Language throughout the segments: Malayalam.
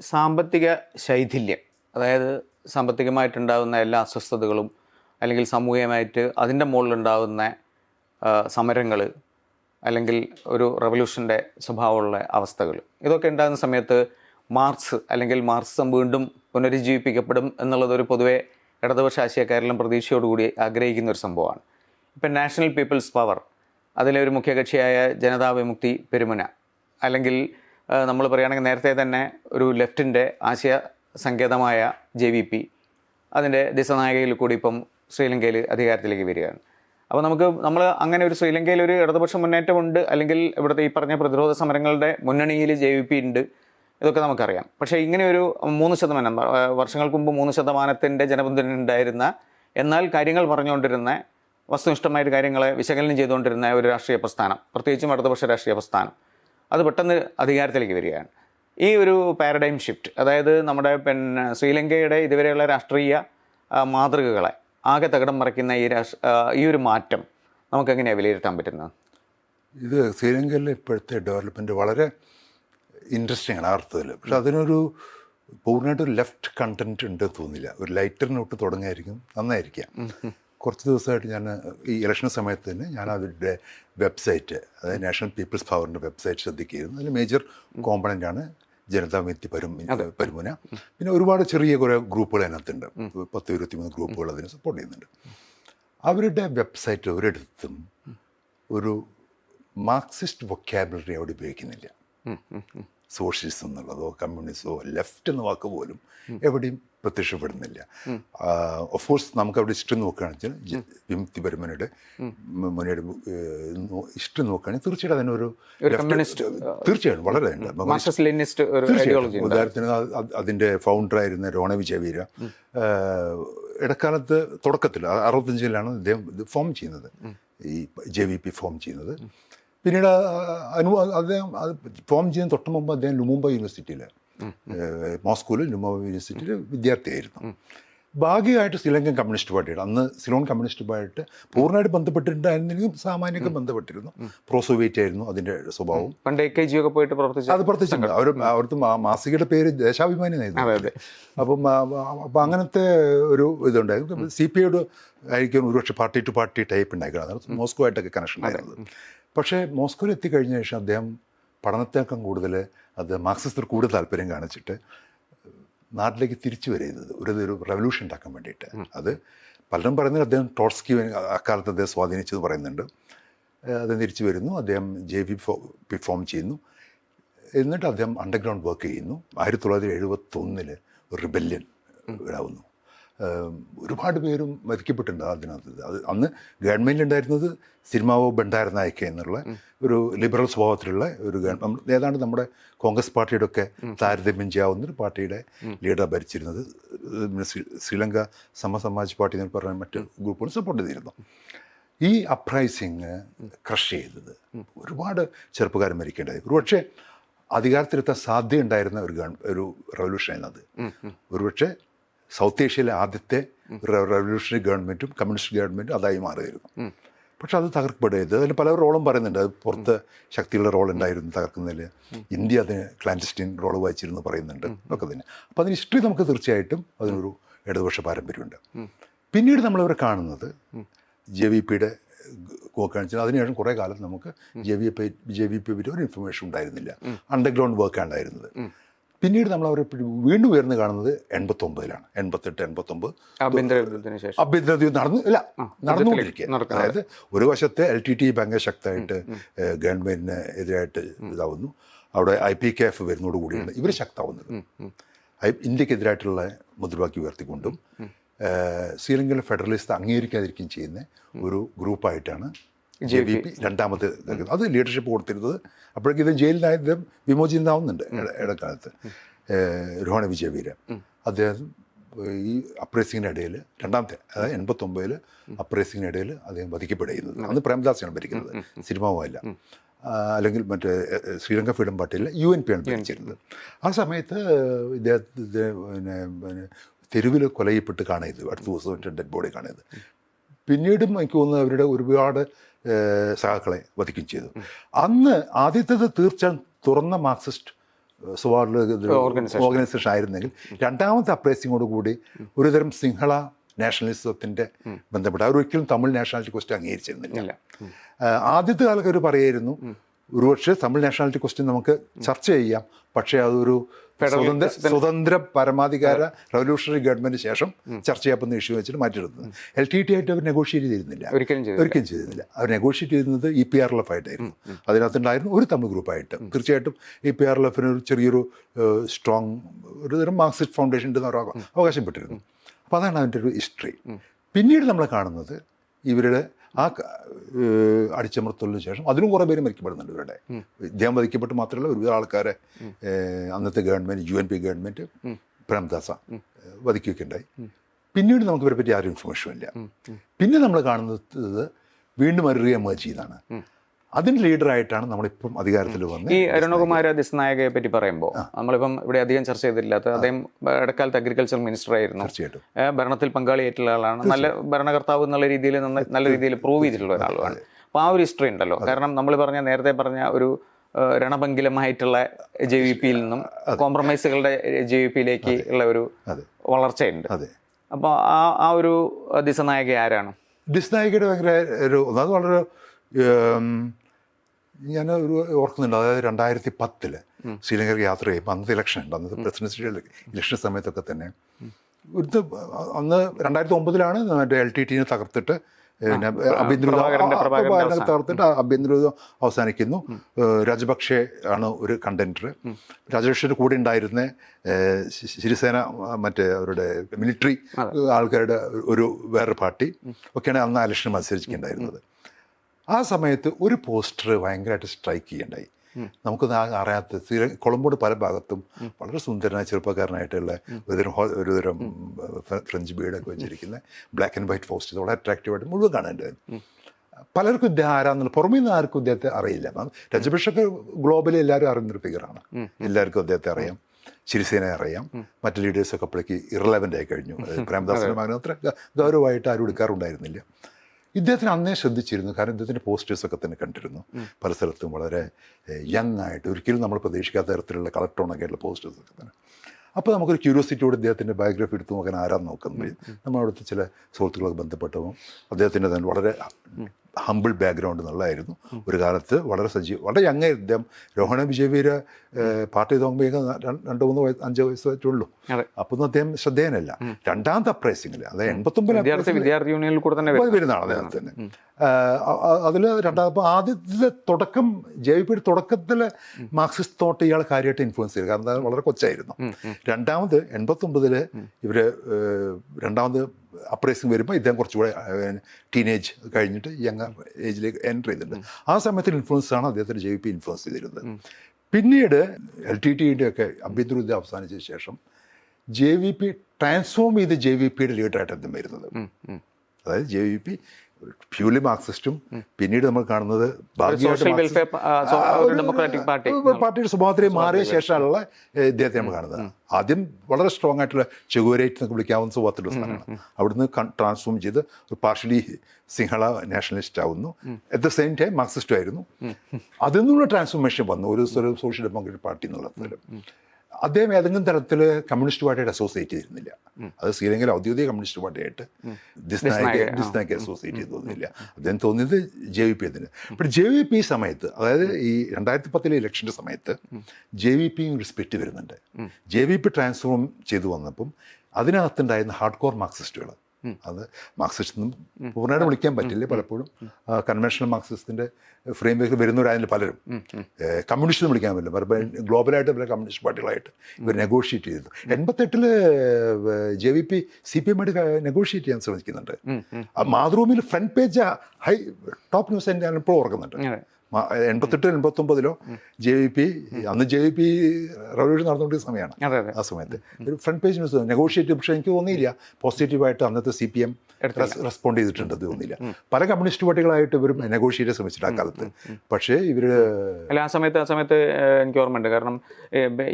സാമ്പത്തിക ശൈഥില്യം അതായത് സാമ്പത്തികമായിട്ടുണ്ടാകുന്ന എല്ലാ അസ്വസ്ഥതകളും അല്ലെങ്കിൽ സാമൂഹികമായിട്ട് അതിന്റെ മുകളിലുണ്ടാകുന്ന സമരങ്ങൾ അല്ലെങ്കിൽ ഒരു റവല്യൂഷന്റെ സ്വഭാവമുള്ള അവസ്ഥകൾ. ഇതൊക്കെ ഉണ്ടാകുന്ന സമയത്ത് മാർക്സ് അല്ലെങ്കിൽ മാർക്സിസം വീണ്ടും പുനരുജ്ജീവിപ്പിക്കപ്പെടും എന്നുള്ളത് ഒരു പൊതുവെ ഇടതുപക്ഷ ആശയക്കാരെല്ലാം പ്രതീക്ഷയോടുകൂടി ആഗ്രഹിക്കുന്ന ഒരു സംഭവമാണ്. ഇപ്പം നാഷണൽ പീപ്പിൾസ് പവർ അതിലെ ഒരു മുഖ്യകക്ഷിയായ ജനതാ വിമുക്തി പെരുമുന അല്ലെങ്കിൽ നമ്മൾ പറയുകയാണെങ്കിൽ നേരത്തെ തന്നെ ഒരു ലെഫ്റ്റിന്റെ ആശയ സങ്കേതമായ ജെ വി പി അതിന്റെ ദിശനായകയിൽ കൂടി ഇപ്പം ശ്രീലങ്കയിൽ അധികാരത്തിലേക്ക് വരികയാണ്. അപ്പോൾ നമുക്ക് നമ്മൾ അങ്ങനെ ഒരു ശ്രീലങ്കയിൽ ഒരു ഇടതുപക്ഷ മുന്നേറ്റമുണ്ട് അല്ലെങ്കിൽ ഇവിടുത്തെ ഈ പറഞ്ഞ പ്രതിരോധ സമരങ്ങളുടെ മുന്നണിയിൽ ജെ വി പി ഉണ്ട് ഇതൊക്കെ നമുക്കറിയാം. പക്ഷേ ഇങ്ങനെ ഒരു മൂന്ന് ശതമാനം വർഷങ്ങൾക്ക് മുമ്പ് മൂന്ന് ശതമാനത്തിന്റെ ഉണ്ടായിരുന്ന എന്നാൽ കാര്യങ്ങൾ പറഞ്ഞുകൊണ്ടിരുന്ന വസ്തുനിഷ്ഠമായിട്ട് കാര്യങ്ങളെ വിശകലനം ചെയ്തുകൊണ്ടിരുന്ന ഒരു രാഷ്ട്രീയ പ്രസ്ഥാനം പ്രത്യേകിച്ചും ഇടതുപക്ഷ രാഷ്ട്രീയ പ്രസ്ഥാനം. അത് പെട്ടെന്ന് അധികാരത്തിലേക്ക് വരികയാണ്. ഈ ഒരു പാരഡൈം ഷിഫ്റ്റ് അതായത് നമ്മുടെ പിന്നെ ശ്രീലങ്കയുടെ ഇതുവരെയുള്ള രാഷ്ട്രീയ മാതൃകകളെ ആകെ തകിടം മറിക്കുന്ന ഈ രാഷ് ഈ ഒരു മാറ്റം നമുക്കെങ്ങനെയാണ് വിലയിരുത്താൻ പറ്റുന്നത്? ഇത് ശ്രീലങ്കയിലെ ഇപ്പോഴത്തെ ഡെവലപ്മെന്റ് വളരെ ഇൻട്രസ്റ്റിംഗ് ആണ് അർത്ഥത്തിൽ പക്ഷെ അതിനൊരു പൂർണമായിട്ട് ലെഫ്റ്റ് കണ്ടന്റ് ഉണ്ട് തോന്നില്ല. ഒരു ലൈറ്റർ നോട്ട് തുടങ്ങിയായിരിക്കും നന്നായിരിക്കാം. കുറച്ച് ദിവസമായിട്ട് ഞാൻ ഈ ഇലക്ഷൻ സമയത്ത് തന്നെ ഞാൻ അവരുടെ വെബ്സൈറ്റ് അതായത് നാഷണൽ പീപ്പിൾസ് പവറിന്റെ വെബ്സൈറ്റ് ശ്രദ്ധിക്കുകയായിരുന്നു. അതിൽ മേജർ കോമ്പണന്റ് ആണ് ജനതാ വ്യക്തി പരും പരുമുന. പിന്നെ ഒരുപാട് ചെറിയ കുറേ ഗ്രൂപ്പുകൾ അതിനകത്തുണ്ട്. പത്ത് ഇരുപത്തി മൂന്ന് ഗ്രൂപ്പുകൾ അതിനെ സപ്പോർട്ട് ചെയ്യുന്നുണ്ട്. അവരുടെ വെബ്സൈറ്റ് ഒരിടത്തും ഒരു മാർക്സിസ്റ്റ് വൊക്കാബുലറി അവിടെ ഉപയോഗിക്കുന്നില്ല. സോഷ്യലിസം എന്നുള്ളതോ കമ്മ്യൂണിസമോ ലെഫ്റ്റ് എന്ന വാക്ക് പോലും എവിടെയും പ്രത്യക്ഷപ്പെടുന്നില്ല. ഓഫ് കോഴ്സ് നമുക്ക് അവിടെ ഹിസ്റ്ററി നോക്കുകയാണെന്ന് വെച്ചാൽ വിമുക്തി പരമനയുടെ മുനയുടെ ഹിസ്റ്ററി നോക്കുകയാണെങ്കിൽ തീർച്ചയായിട്ടും അതിനൊരു തീർച്ചയായും വളരെ ഉദാഹരണത്തിന് അതിന്റെ ഫൗണ്ടർ ആയിരുന്ന ഫൗണ്ടറായിരുന്ന രോണ വിജയവീര ഇടക്കാലത്ത് തുടക്കത്തിൽ അറുപത്തഞ്ചിലാണ് ഇദ്ദേഹം ഇത് ഫോം ചെയ്യുന്നത്. ഈ ജെ വി പി ഫോം ചെയ്യുന്നത്. പിന്നീട് അനു അദ്ദേഹം അത് ഫോം ചെയ്യുന്ന തൊട്ട് മുമ്പ് അദ്ദേഹം ലുമുംബ യൂണിവേഴ്സിറ്റിയിൽ മോസ്കോയിൽ ലുമുംബ യൂണിവേഴ്സിറ്റിയിൽ വിദ്യാർത്ഥിയായിരുന്നു. ഭാഗികമായിട്ട് ശ്രീലങ്കൻ കമ്മ്യൂണിസ്റ്റ് പാർട്ടിയുടെ അന്ന് സിലോൺ കമ്മ്യൂണിസ്റ്റ് പാർട്ടി പൂർണമായിട്ട് ബന്ധപ്പെട്ടിട്ടുണ്ടായിരുന്നെങ്കിലും സാമാന്യമൊക്കെ ബന്ധപ്പെട്ടിരുന്നു. പ്രോ സോവിയറ്റ് ആയിരുന്നു അതിന്റെ സ്വഭാവം പണ്ട് എ കെ ജി ഒക്കെ പോയിട്ട് പ്രവർത്തിച്ചു അത് പ്രവർത്തിച്ചിട്ടുണ്ട്. അവർ അവിടുത്തെ മാസികയുടെ പേര് ദേശാഭിമാനി അതെ അപ്പം അപ്പം അങ്ങനത്തെ ഒരു ഇതുണ്ടായിരുന്നു. സി പി ഐയോട് ആയിരിക്കും ഒരുപക്ഷെ പാർട്ടി ടു പാർട്ടി ടൈപ്പ് ഉണ്ടായിരിക്കുന്നത് മോസ്കോ ആയിട്ടൊക്കെ കണക്ഷൻ ആയിരുന്നത് പക്ഷേ മോസ്കോയിൽ എത്തിക്കഴിഞ്ഞ ശേഷം അദ്ദേഹം പഠനത്തേക്കാൾ കൂടുതൽ അത് മാർക്സിസ്റ്റിൽ കൂടുതൽ താല്പര്യം കാണിച്ചിട്ട് നാട്ടിലേക്ക് തിരിച്ചു വരുന്നത് ഒരു ഒരു റെവല്യൂഷൻ ഉണ്ടാക്കാൻ വേണ്ടിയിട്ട്. അത് പലരും പറയുന്നത് അദ്ദേഹം ടോട്സ്കി അക്കാലത്ത് അദ്ദേഹം സ്വാധീനിച്ചത് പറയുന്നുണ്ട്. അദ്ദേഹം തിരിച്ചു വരുന്നു. അദ്ദേഹം ജെ വി ഫോ ഫോം ചെയ്യുന്നു. എന്നിട്ട് അദ്ദേഹം അണ്ടർഗ്രൗണ്ട് വർക്ക് ചെയ്യുന്നു. ആയിരത്തി തൊള്ളായിരത്തി എഴുപത്തൊന്നിൽ റിബല്യൻ ഏഹ് ഒരുപാട് പേരും മരിക്കപ്പെട്ടിട്ടുണ്ട് അതിനകത്ത്. അത് അന്ന് ഗവൺമെന്റിലുണ്ടായിരുന്നത് സിനിമാവോ ഭണ്ഡാര നായിക്ക എന്നുള്ള ഒരു ലിബറൽ സ്വഭാവത്തിലുള്ള ഒരു ഗവൺമെന്റ് ഏതാണ്ട് നമ്മുടെ കോൺഗ്രസ് പാർട്ടിയുടെ ഒക്കെ താരതമ്യം ചെയ്യാവുന്ന ഒരു പാർട്ടിയുടെ ലീഡർ ഭരിച്ചിരുന്നത്. ശ്രീലങ്ക സമസമാജ് പാർട്ടി എന്ന് പറഞ്ഞ മറ്റ് ഗ്രൂപ്പുകൾ സപ്പോർട്ട് ചെയ്തിരുന്നു. ഈ അപ്രൈസിങ് ക്രഷ് ചെയ്തത് ഒരുപാട് ചെറുപ്പക്കാരൻ മരിക്കേണ്ടത് ഒരുപക്ഷെ അധികാരത്തിലെത്താൻ സാധ്യതയുണ്ടായിരുന്ന ഒരു ഗവൺ ഒരു റവല്യൂഷൻ എന്നത് ഒരുപക്ഷെ സൗത്ത് ഏഷ്യയിലെ ആദ്യത്തെ റവല്യൂഷണറി ഗവൺമെന്റും കമ്മ്യൂണിസ്റ്റ് ഗവൺമെന്റും അതായി മാറിയിരുന്നു. പക്ഷെ അത് തകർക്കപ്പെടുന്നത് അതിന് പല റോളും പറയുന്നുണ്ട്. അത് പുറത്ത് ശക്തികളുടെ റോൾ ഉണ്ടായിരുന്നു തകർക്കുന്നതിൽ ഇന്ത്യ അതിന് ക്ലാന്റിസ്റ്റീൻ റോൾ വഹിച്ചിരുന്നു പറയുന്നുണ്ട്. ഒക്കെ തന്നെ. അപ്പോൾ അതിന് ഹിസ്റ്ററി നമുക്ക് തീർച്ചയായിട്ടും അതിനൊരു ഇടതുപക്ഷ പാരമ്പര്യമുണ്ട്. പിന്നീട് നമ്മളവരെ കാണുന്നത് ജെ വി പിയുടെ നോക്കുകയാണെന്ന് അതിനുശേഷം കുറേ കാലം നമുക്ക് J V P J V P പറ്റി ഒരു ഇൻഫർമേഷൻ ഉണ്ടായിരുന്നില്ല. അണ്ടർഗ്രൗണ്ട് വർക്കാണ് ഉണ്ടായിരുന്നത് പിന്നീട് നമ്മൾ അവരെ വീണ്ടും ഉയർന്നു കാണുന്നത് എൺപത്തൊമ്പതിലാണ്. എൺപത്തെട്ട് എൺപത്തൊമ്പത്. ആഭ്യന്തര യുദ്ധം നടന്നു ഇല്ല നടന്നുകൊണ്ടിരിക്കുക. അതായത് ഒരു വശത്തെ എൽ ടി ടി ഭയങ്കര ശക്തമായിട്ട് ഗവൺമെന്റിന് എതിരായിട്ട് ഇതാവുന്നു. അവിടെ ഐ പി കെ എഫ് വരുന്നതോടുകൂടിയാണ് ഇവർ ശക്തമാവുന്നത്. ഇന്ത്യക്കെതിരായിട്ടുള്ള മുദ്രവാക്യം ഉയർത്തിക്കൊണ്ടും ശ്രീലങ്കൻ ശ്രീലങ്കയിലെ ഫെഡറലിസ്റ്റ് അംഗീകരിക്കാതിരിക്കുകയും ചെയ്യുന്ന ഒരു ഗ്രൂപ്പായിട്ടാണ് ജെ ബി പി രണ്ടാമത്തെ അത് ലീഡർഷിപ്പ് കൊടുത്തിരുന്നത് അപ്പോഴേക്കും ഇതും ജയിലിനായ ഇദ്ദേഹം വിമോചിതനാവുന്നുണ്ട് ഇട- ഇടക്കാലത്ത്. രോഹണ വിജയവീര അദ്ദേഹം ഈ അപ്രൈസിങ്ങിന്റെ ഇടയിൽ രണ്ടാമത്തെ അതായത് എൺപത്തൊമ്പതിൽ അപ്രൈസിങ്ങിന്റെ ഇടയിൽ അദ്ദേഹം വധിക്കപ്പെടുന്നത് അന്ന് പ്രേംദാസിയാണ് ഭരിക്കുന്നത്. സിനിമാവുമല്ല അല്ലെങ്കിൽ മറ്റേ ശ്രീലങ്ക ഫ്രീഡം പാർട്ടിയിൽ യു എൻ പി ആണ് ഭരിച്ചിരുന്നത്. ആ സമയത്ത് ഇദ്ദേഹത്തിന്റെ പിന്നെ തെരുവിൽ കൊലയപ്പെട്ട് കാണരുത്. അടുത്ത ദിവസം ഡെഡ് ബോഡി കാണരുത്. പിന്നീടും എനിക്ക് തോന്നുന്നു അവരുടെ ഒരുപാട് സഹാക്കളെ വധിക്കുകയും ചെയ്തു. അന്ന് ആദ്യത്തേത് തീർച്ചയായും തുറന്ന മാർക്സിസ്റ്റ് ഓർഗനൈസേഷൻ. ആയിരുന്നെങ്കിൽ രണ്ടാമത്തെ അപ്രൈസിങ്ങോട് കൂടി ഒരുതരം സിംഹള നാഷണലിസത്തിന്റെ ബന്ധപ്പെട്ട് അവരൊരിക്കലും തമിഴ് നാഷണാലിറ്റി ക്വസ്റ്റ്യൻ അംഗീകരിച്ചിരുന്നില്ല. ആദ്യത്തെ കാലത്ത് അവർ പറയായിരുന്നു ഒരുപക്ഷെ തമിഴ് നാഷണാലിറ്റി ക്വസ്റ്റ്യൻ നമുക്ക് ചർച്ച ചെയ്യാം പക്ഷേ അതൊരു സ്വതന്ത്ര സ്വതന്ത്ര പരമാധികാര റവല്യൂഷണറി ഗവൺമെന്റ് ശേഷം ചർച്ച ചെയ്യാവുന്ന ഇഷ്യൂ വെച്ചിട്ട് മാറ്റിയെടുത്തത് എൽ ടി ടി ആയിട്ട് അവർ നെഗോഷിയേറ്റ് ചെയ്തിരുന്നില്ല. ഒരിക്കലും ചെയ്തു ചെയ്തിരുന്നില്ല. അവർ നെഗോഷിയേറ്റ് ചെയ്യുന്നത് E P R L F ആയിട്ടായിരുന്നു. അതിനകത്തുണ്ടായിരുന്നു ഒരു തമിഴ് ഗ്രൂപ്പായിട്ട് തീർച്ചയായിട്ടും ഇ പി ആർ എൽ എഫിന് ഒരു ചെറിയൊരു സ്ട്രോങ് ഒരു തരം മാർക്സിസ്റ്റ് ഫൗണ്ടേഷൻ ഉണ്ടെന്ന് അവകാശപ്പെട്ടിരുന്നു അപ്പോൾ അതാണ് അതിന്റെ ഒരു ഹിസ്റ്ററി പിന്നീട് നമ്മൾ കാണുന്നത് ഇവരുടെ ആ അടിച്ചമർത്തലിന് ശേഷം അതിലും കുറേ പേര് മരിക്കപ്പെടുന്നുണ്ട് ഇവരുടെ. ഇദ്ദേഹം വധിക്കപ്പെട്ട് മാത്രമല്ല ഒരുവിധ ആൾക്കാരെ അന്നത്തെ government U N P government Premadasa വധിക്കുകയൊക്കെ ഉണ്ടായി. പിന്നീട് നമുക്ക് ഇവരെ പറ്റി ആരും ഇൻഫർമേഷൻ ഇല്ല. പിന്നെ നമ്മൾ കാണുന്നത് വീണ്ടും ഒരു റീ എമേജ് ചെയ്താണ് അതിന്റെ ലീഡറായിട്ടാണ് നമ്മളിപ്പം അധികാരത്തിൽ വന്നത് ഈ അരുണകുമാര ദിസ്നായകയെ പറ്റി പറയുമ്പോൾ നമ്മളിപ്പം ഇവിടെ അധികം ചർച്ച ചെയ്തിട്ടില്ലാത്ത അദ്ദേഹം ഇടക്കാലത്ത് അഗ്രികൾച്ചർ മിനിസ്റ്റർ ആയിരുന്നു. തീർച്ചയായിട്ടും. ഭരണത്തിൽ പങ്കാളിയായിട്ടുള്ള ആളാണ്. നല്ല ഭരണകർത്താവ് എന്നുള്ള രീതിയിൽ നല്ല രീതിയിൽ പ്രൂവ് ചെയ്തിട്ടുള്ള ഒരാളാണ് അപ്പോൾ ആ ഒരു ഹിസ്റ്ററി ഉണ്ടല്ലോ. കാരണം നമ്മൾ പറഞ്ഞ നേരത്തെ പറഞ്ഞ ഒരു രണപങ്കിലമായിട്ടുള്ള ജെ വി പിയിൽ നിന്നും കോംപ്രമൈസുകളുടെ ജെ വി പിയിലേക്ക് ഉള്ള ഒരു വളർച്ചയുണ്ട്. അതെ. അപ്പോൾ ആ ആ ഒരു ദിസനായക ആരാണ്? ഡിസ്നായികയുടെ ഭയങ്കര ഒരു ഒന്നാമത് വളരെ ഞാൻ ഒരു ഓർക്കുന്നുണ്ട് അതായത് രണ്ടായിരത്തി പത്തിൽ ശ്രീലങ്കയ്ക്ക് യാത്ര ചെയ്യുമ്പോൾ അന്നത്തെ ഇലക്ഷൻ ഉണ്ട്. അന്നത്തെ പ്രസിഡൻസിയുടെ ഇലക്ഷൻ സമയത്തൊക്കെ തന്നെ. ഒരു അന്ന് രണ്ടായിരത്തി ഒമ്പതിലാണ് മറ്റേ എൽ ടി ടിനെ തകർത്തിട്ട് പിന്നെ. തകർത്തിട്ട് അഭ്യന്തരം അവസാനിക്കുന്നു. രാജപക്ഷെ ആണ് ഒരു കണ്ടന്റർ രാജപക്ഷയുടെ കൂടെ ഉണ്ടായിരുന്ന ശിരിസേന മറ്റേ അവരുടെ മിലിറ്ററി ആൾക്കാരുടെ ഒരു വേറൊരു പാർട്ടി ഒക്കെയാണ് അന്ന് ഇലക്ഷൻ മത്സരിച്ചിട്ടുണ്ടായിരുന്നത്. ആ സമയത്ത് ഒരു പോസ്റ്റർ ഭയങ്കരമായിട്ട് സ്ട്രൈക്ക് ചെയ്യണ്ടായി. നമുക്കൊന്നും ആകെ അറിയാത്ത സ്ഥിര- കൊളംബോട് പല ഭാഗത്തും വളരെ സുന്ദരനായ ചെറുപ്പക്കാരനായിട്ടുള്ള ഒരുതരം ഒരുതരം ഫ്ര- ഫ്രഞ്ച് ബീഡൊക്കെ വെച്ചിരിക്കുന്ന ബ്ലാക്ക് ആൻഡ് വൈറ്റ് പോസ്റ്റർ വളരെ അട്രാക്റ്റീവായിട്ട് മുഴുവൻ കാണേണ്ടത് പലർക്കും ഇദ്ദേഹം ആരാന്നുള്ള പുറമേ നിന്ന് ആർക്കും ഇദ്ദേഹത്തെ അറിയില്ല. രജപക്ഷൊക്കെ ഗ്ലോബലി എല്ലാവരും അറിയുന്നൊരു ഫിഗറാണ് എല്ലാവർക്കും അദ്ദേഹത്തെ അറിയാം. ശിരിസേനെ അറിയാം. മറ്റ് ലീഡേഴ്സൊക്കെ അപ്പോഴേക്ക് ഇറലവന്റ് ആയി കഴിഞ്ഞു പ്രേമദാസിന്റെ മകൻ അത്ര ഗൗരവമായിട്ട് ആരും എടുക്കാറുണ്ടായിരുന്നില്ല. ഇദ്ദേഹത്തിന് അന്നേ ശ്രദ്ധിച്ചിരുന്നു. കാരണം ഇദ്ദേഹത്തിന്റെ പോസ്റ്റേഴ്സൊക്കെ തന്നെ കണ്ടിരുന്നു. പല സ്ഥലത്തും വളരെ യങ് ആയിട്ട് ഒരിക്കലും നമ്മൾ പ്രതീക്ഷിക്കാത്ത തരത്തിലുള്ള കളർ ടോണൊക്കെ ആയിട്ടുള്ള പോസ്റ്റേഴ്സൊക്കെ തന്നെ. അപ്പോൾ നമുക്കൊരു ക്യൂരിയോസിറ്റിയോട് ഇദ്ദേഹത്തിന്റെ ബയോഗ്രഫി എടുത്ത് നോക്കാൻ ആരാന്ന് നോക്കുന്നത്? നമ്മളവിടുത്തെ ചില സുഹൃത്തുക്കളൊക്കെ ബന്ധപ്പെട്ടപ്പോൾ അദ്ദേഹത്തിന്റെ തന്നെ വളരെ ഹമ്പിൾ ബാക്ക്ഗ്രൗണ്ട് എന്നുള്ളതായിരുന്നു. ഒരു കാലത്ത് വളരെ സജീവ വളരെ യങ് ഇദ്ദേഹം. രോഹണ വിജയവീര പാർട്ടി തോന്നുമ്പോഴേക്കും രണ്ട് മൂന്ന് വയസ്സ് അഞ്ച് വയസ്സായിട്ടുള്ളൂ അതെ. അപ്പോൾ ഒന്നും അദ്ദേഹം ശ്രദ്ധേയനല്ല. രണ്ടാമത്തെ അപ്രൈസിംഗിൽ അതായത് എൺപത്തൊമ്പതിൽ വിദ്യാർത്ഥി യൂണിയനിൽ കൂടെ തന്നെ വരും. വരുന്നതാണ് അദ്ദേഹത്തിന് അതിൽ രണ്ടാമത് ആദ്യത്തിലെ തുടക്കം ജെ വി പിയുടെ തുടക്കത്തിലെ മാർക്സിസ്റ്റ് തോട്ട് ഇയാൾ കാര്യമായിട്ട് ഇൻഫ്ലുവൻസ് ചെയ്തു. കാരണം വളരെ കൊച്ചായിരുന്നു. രണ്ടാമത് എൺപത്തൊമ്പതിൽ ഇവർ രണ്ടാമത് അപ്രൈസിങ് വരുമ്പോൾ ഇദ്ദേഹം കുറച്ചുകൂടെ ടീനേജ് കഴിഞ്ഞിട്ട് യങ് ഏജിലേക്ക് എന്റർ ചെയ്തിട്ടുണ്ട്. ആ ഇൻഫ്ലുവൻസ് ആണ് അദ്ദേഹത്തിന് ജെ വി പി ഇൻഫ്ലുവൻസ് ചെയ്തിരുന്നത്. പിന്നീട് എൽ ടി ടിയുടെ ഒക്കെ അഭ്യന്തര യുദ്ധം അവസാനിച്ച ശേഷം ജെ വി പി ട്രാൻസ്ഫോം ചെയ്ത് ജെ വി പിയുടെ ലീഡറായിട്ട് അദ്ദേഹം വരുന്നത്. അതായത് ജെ വി പി പ്യൂർലി മാർക്സിസ്റ്റും പിന്നീട് നമ്മൾ കാണുന്നത് പാർട്ടിയുടെ സ്വഭാവത്തിൽ മാറിയ ശേഷമുള്ള ഇദ്ദേഹത്തെ നമ്മൾ കാണുന്നത്. ആദ്യം വളരെ സ്ട്രോങ് ആയിട്ടുള്ള ചെഗുവരേറ്റ് എന്നൊക്കെ വിളിക്കാവുന്ന സ്വഭാവത്തിലുള്ള സ്ഥലമാണ്. അവിടുന്ന് ട്രാൻസ്ഫോം ചെയ്ത് ഒരു പാർഷ്യലി സിംഹള നാഷണലിസ്റ്റ് ആവുന്നു. അറ്റ് ദ സെയിം ടൈം മാർക്സിസ്റ്റും ആയിരുന്നു. അതിൽ നിന്നുള്ള ട്രാൻസ്ഫോർമേഷൻ വന്നു. ഒരു ഒരു സോഷ്യൽ ഡെമോക്രാറ്റിക് പാർട്ടി എന്നുള്ള അദ്ദേഹം ഏതെങ്കിലും തരത്തിൽ കമ്മ്യൂണിസ്റ്റ് പാർട്ടിയായിട്ട് അസോസിയേറ്റ് ചെയ്തിരുന്നില്ല. അത് ശ്രീലങ്കയിലെ ഔദ്യോഗിക കമ്മ്യൂണിസ്റ്റ് പാർട്ടിയായിട്ട് ദിസ്നായക ദിസ്നായക, ആ. ദിസ്നായക അസോസിയേറ്റ് ചെയ്ത് തോന്നുന്നില്ല അദ്ദേഹം തോന്നിയത് ജെ വി പി അതിന് പക്ഷേ ജെ വി പി സമയത്ത് അതായത് ഈ രണ്ടായിരത്തി പത്തിലെ ഇലക്ഷന്റെ സമയത്ത് ജെ വി പിയും ഒരു സ്പിറ്റ് വരുന്നുണ്ട്. ജെ വി പി ട്രാൻസ്ഫോം ചെയ്തു വന്നപ്പം അതിനകത്തുണ്ടായിരുന്ന ഹാർഡ് കോർ മാർക്സിസ്റ്റുകൾ അത് മാർക്സിസ്റ്റ് എന്നും പൂർണമായിട്ട് വിളിക്കാൻ പറ്റില്ല പലപ്പോഴും. കൺവെൻഷണൽ മാർക്സിസ്റ്റിന്റെ ഫ്രെയിം വർക്കിൽ വരുന്നവരായാലും പലരും. കമ്മ്യൂണിസ്റ്റ് എന്ന് വിളിക്കാൻ പറ്റില്ല. പലപ്പോൾ ഗ്ലോബലായിട്ട് പല കമ്മ്യൂണിസ്റ്റ് പാർട്ടികളായിട്ട് ഇവർ നെഗോഷിയേറ്റ് ചെയ്തു. എൺപത്തെട്ടിൽ J V P C P എമ്മായിട്ട് negotiate ചെയ്യാൻ ശ്രമിക്കുന്നുണ്ട്. ആ മാതൃഭൂമിയിൽ front page high top news ഞാൻ ഇപ്പോൾ ഓർക്കുന്നുണ്ട്. എൺപത്തെട്ട് എൺപത്തൊമ്പതിലോ ജെ വി പി അന്ന് ജെ വി പി റവല്യൂഷൻ നടന്നുകൊണ്ടിരുന്ന സമയമാണ് ആ സമയത്ത്. ഒരു ഫ്രണ്ട് പേജ് ന്യൂസ് നെഗോഷിയേറ്റ് പക്ഷേ എനിക്ക് തോന്നിയില്ല. പോസിറ്റീവായിട്ട് അന്നത്തെ സി പി എം റെസ്പോണ്ട് ചെയ്തിട്ടുണ്ട് അത് തോന്നിയില്ല. പല കമ്മ്യൂണിസ്റ്റ് പാർട്ടികളായിട്ട് ഇവരും നെഗോഷിയേറ്റ് ശ്രമിച്ചിട്ട് ആ കാലത്ത്. പക്ഷേ ഇവർ അല്ല ആ സമയത്ത് ആ സമയത്ത് എനിക്ക് ഓർമ്മയുണ്ട്. കാരണം